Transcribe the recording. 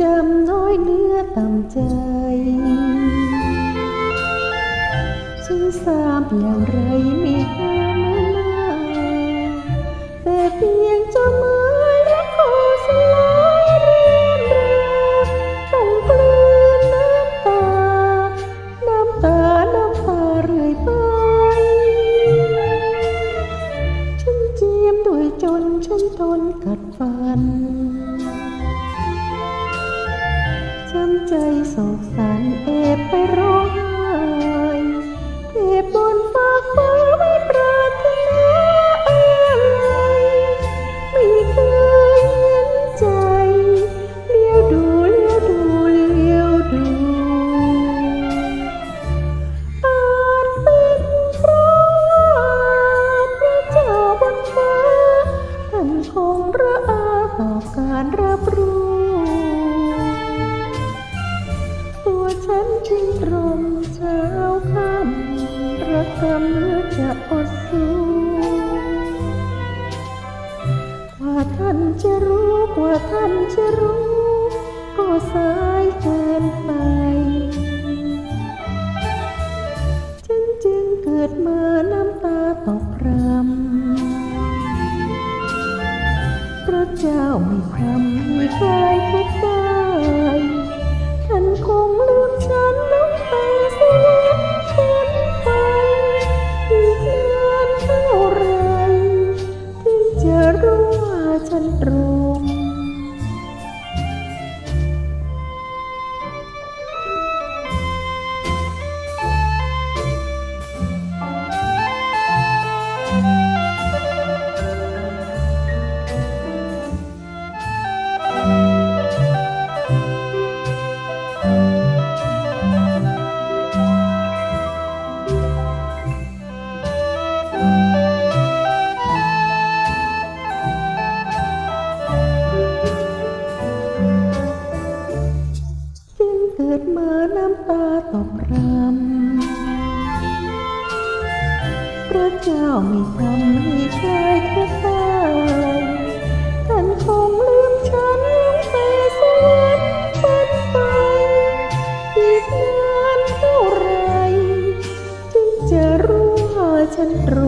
จำน้อยเนื้อต่ำใจฉันทราบอย่างไรไม่หามาแต่เพียงเจ้าไม้รักขอสลายเรียนราต้องกลืนน้ำตา น้ำตา น้ำตาเรื่อยไป ฉันเจียมด้วยจนฉันทนกัดฟัน จำใจโศกสันเอบไปร้องไห้เก็บบนฟากฟ้าไม่ปรารถนาอะไรไม่เคยเห็นใจ เลี้ยวดูเลี้ยวดูเลี้ยวดูอาจเป็นเพราะพระเจ้าบนฟ้าท่านคงระอาต่อการรับรู้ ฉันจึงตรมเช้าค่ำระกำเลือจะอดสู้กว่าท่านจะรู้กว่าท่านจะรู้ ก็สายเกินไปฉันจึงเกิดมาน้ำตาตกรำพระเจ้าไม่พรำให้คลายทุก น้ำตาตกรำพระเจ้าไม่ทำให้ชายแค่ตายท่านคงลืมฉันลงไปสวรรค์ฝันไป อีกนานเท่าไร จึงจะรู้ว่าฉันรู